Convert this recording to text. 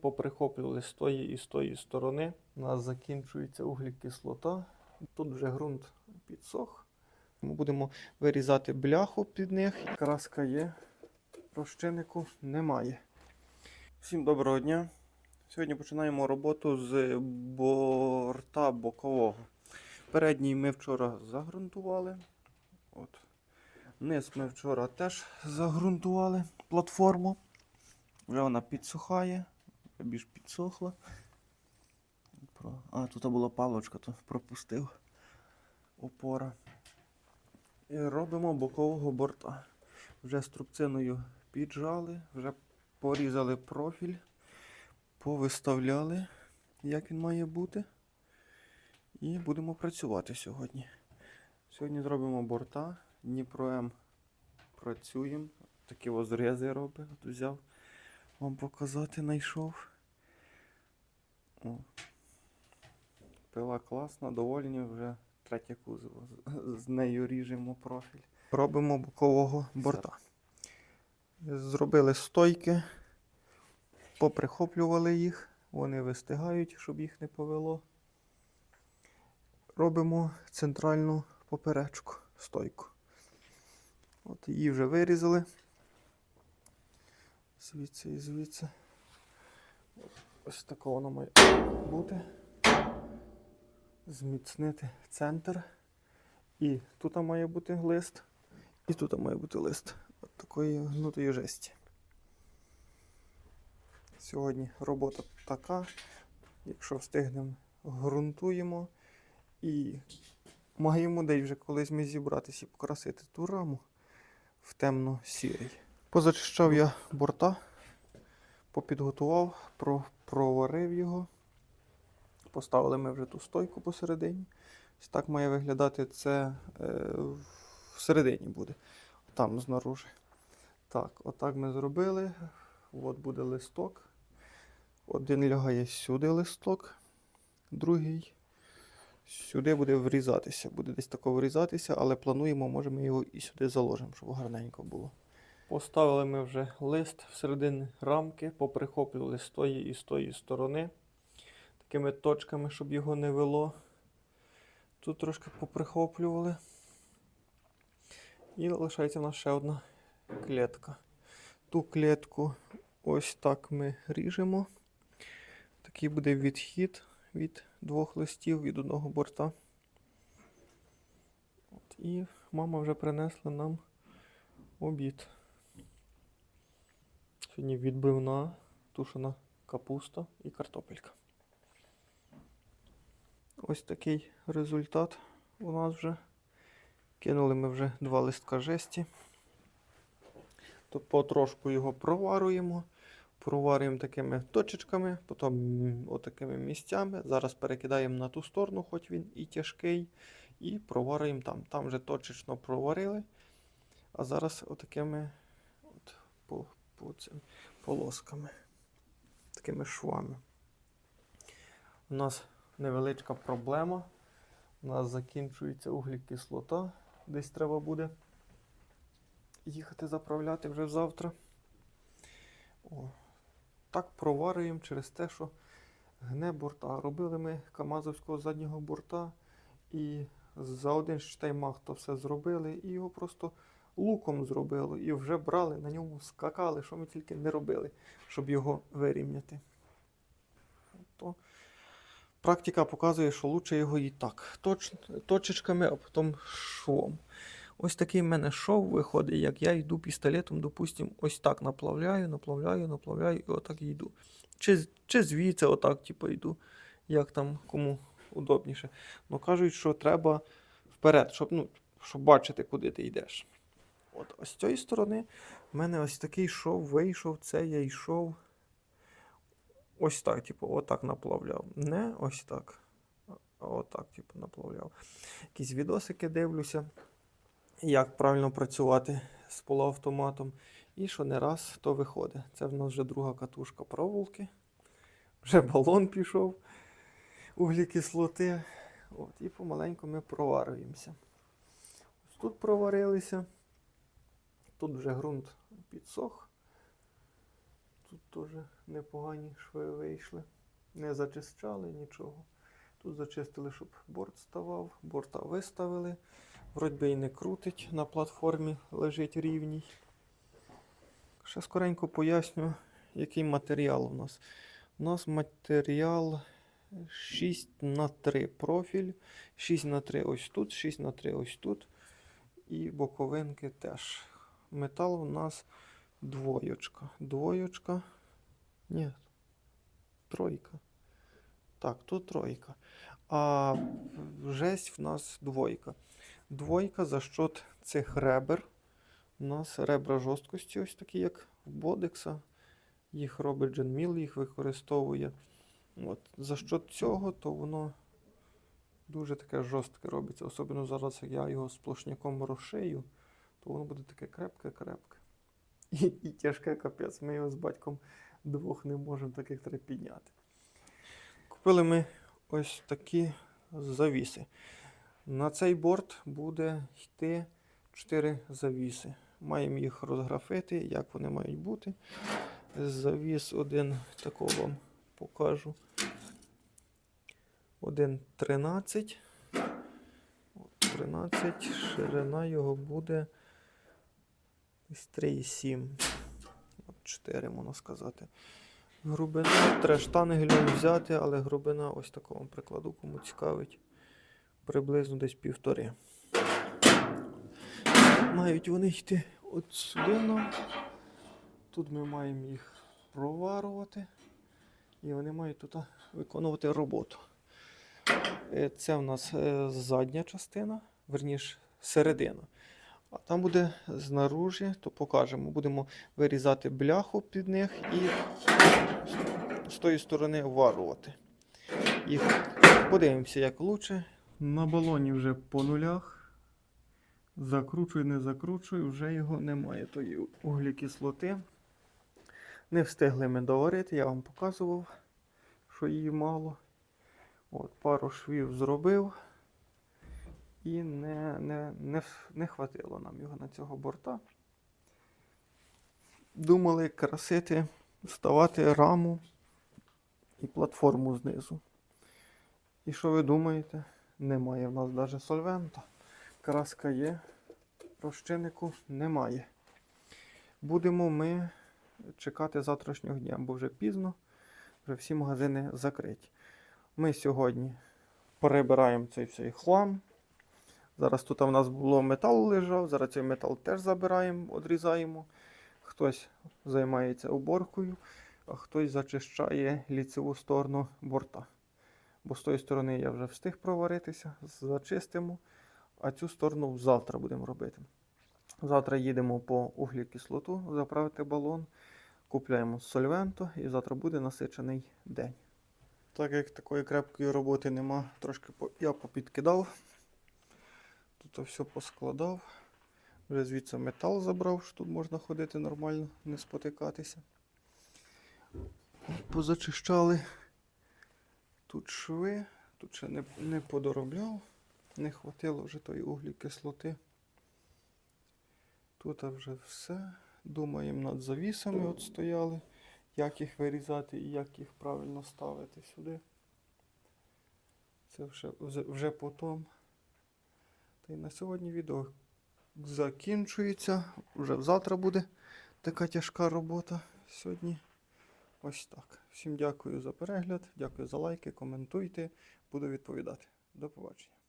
Поприхоплювали з тої і з тої сторони. У нас закінчується углекислота. Тут вже ґрунт підсох. Ми будемо вирізати бляху під них. Краска є, розчиннику немає. Всім доброго дня. Сьогодні починаємо роботу з борта бокового. Передній ми вчора загрунтували. От. Низ ми вчора теж загрунтували платформу. Вже вона підсухає, більш підсохла. А, тут була палочка, то пропустив опора. І робимо бокового борта. Вже струбциною піджали, вже порізали профіль, повиставляли, як він має бути. І будемо працювати сьогодні. Сьогодні зробимо борта. Дніпро М працюємо. Такі ось зрези робить. От взяв вам показати, знайшов. О. Пила класна, довольні вже третє кузово. З- З нею ріжемо профіль. Робимо бокового борта. Зробили стойки, поприхоплювали їх, вони вистигають, щоб їх не повело. Робимо центральну поперечку, стойку. От її вже вирізали. Звідси і звідси. Ось таке воно має бути. Зміцнити центр. І тут має бути лист. І тут має бути лист. От такої гнутої жесті. Сьогодні робота така. Якщо встигнемо, ґрунтуємо. І маємо десь вже колись ми зібратися і покрасити ту раму в темно-сірий. Позачищав я борта, попідготував, проварив його. Поставили ми вже ту стойку посередині. Ось так має виглядати це е, всередині буде. Там знаружи. Так, отак ми зробили. От буде листок. Один лягає сюди листок, другий сюди буде врізатися. Буде десь тако врізатися, але плануємо, може ми його і сюди заложимо, щоб гарненько було. Поставили ми вже лист всередині рамки, поприхоплювали з тої і з тої сторони. Такими точками, щоб його не вело. Тут трошки поприхоплювали. І лишається в нас ще одна клітка. Ту клітку ось так ми ріжемо. Такий буде відхід від двох листів від одного борта. От, і мама вже принесла нам обід. Сьогодні відбивна, тушена капуста і картопелька. Ось такий результат у нас вже. Кинули ми вже два листка жесті. То потрошку його проварюємо. Проварюємо такими точечками, потім отакими місцями. Зараз перекидаємо на ту сторону, хоч він і тяжкий, і проварюємо там. Там вже точечно проварили. А зараз отакими от, по цим полосками, такими швами. У нас невеличка проблема. У нас закінчується углекислота. Десь треба буде їхати заправляти вже завтра. О, так проварюємо через те, що гне борта. Робили ми Камазовського заднього борта і за один штеймах то все зробили, і його просто луком зробили. І вже брали, на ньому скакали, що ми тільки не робили, щоб його вирівняти. То практика показує, що лучше його і так. Точ, точечками, а потім швом. Ось такий в мене шов виходить, як я йду пістолетом, допустимо, ось так наплавляю, наплавляю, наплавляю і отак йду. Чи, чи звідси отак, типу, йду, як там кому удобніше. Ну кажуть, що треба вперед, щоб, ну, щоб бачити, куди ти йдеш. От ось з цієї сторони в мене ось такий шов вийшов, це я йшов. Ось так, типу, отак наплавляв. Не ось так. Отак, типу, наплавляв. Якісь відосики дивлюся як правильно працювати з полуавтоматом. І що не раз то виходить. Це в нас вже друга катушка проволоки. Вже балон пішов углекислоти. От, і помаленьку ми проварюємося. Ось тут проварилися. Тут вже ґрунт підсох. Тут теж непогані шви вийшли. Не зачищали нічого. Тут зачистили, щоб борт ставав, борта виставили. Вроді і не крутить, на платформі лежить рівній. Ще скоренько поясню, який матеріал у нас. У нас матеріал 6 на 3 профіль, 6 на 3 ось тут, 6 на 3 ось тут. І боковинки теж. Метал у нас двоєчка. Двоєчка. Ні. Тройка. Так, тут тройка. А жесть в нас двойка. Двойка за счет цих ребер. У нас ребра жорсткості, ось такі, як в Бодекса. Їх робить Дженміл, їх використовує. От. За счет цього, то воно дуже таке жорстке робиться. Особливо зараз, як я його сплошняком розшию, то воно буде таке крепке-крепке. І, і тяжке капець. Ми його з батьком двох не можемо таких треба підняти. Купили ми ось такі завіси. На цей борт буде йти 4 завіси. Маємо їх розграфити, як вони мають бути. Завіс один такого вам покажу. Один 13. 13. Ширина його буде десь 3,7. От 4, можна сказати. Грубина, треба штангелем взяти, але грубина ось такого прикладу, кому цікавить. Приблизно десь півтори. Мають вони йти от сюди. Тут ми маємо їх проварувати. І вони мають тут виконувати роботу. Е, Це в нас е, задня частина, верніше середина. А там буде знаружі, то покажемо. Будемо вирізати бляху під них і з тої сторони варувати. Їх подивимося, як лучше. На балоні вже по нулях. Закручуй, не закручуй, вже його немає, тої углекислоти. Не встигли ми доварити, я вам показував, що її мало. От, пару швів зробив. І не, не, не, не хватило нам його на цього борта. Думали красити, вставати раму і платформу знизу. І що ви думаєте? Немає в нас навіть сольвента. Краска є, розчиннику немає. Будемо ми чекати завтрашнього дня, бо вже пізно, вже всі магазини закриті. Ми сьогодні перебираємо цей всей хлам. Зараз тут у нас було метал лежав, зараз цей метал теж забираємо, одрізаємо. Хтось займається уборкою, а хтось зачищає ліцеву сторону борта. Бо з тої сторони я вже встиг проваритися, зачистимо, а цю сторону завтра будемо робити. Завтра їдемо по углекислоту, заправити балон, купляємо сольвенто і завтра буде насичений день. Так як такої крепкої роботи нема, трошки я попідкидав. Тут все поскладав. Вже звідси метал забрав, що тут можна ходити нормально, не спотикатися. Позачищали тут шви, тут ще не, не подоробляв, не хватило вже тої углі кислоти. Тут вже все. Думаємо над завісами от стояли, як їх вирізати і як їх правильно ставити сюди. Це вже, вже потім. Й на сьогодні відео закінчується. Вже завтра буде така тяжка робота сьогодні. Ось так. Всім дякую за перегляд, дякую за лайки, коментуйте, буду відповідати. До побачення.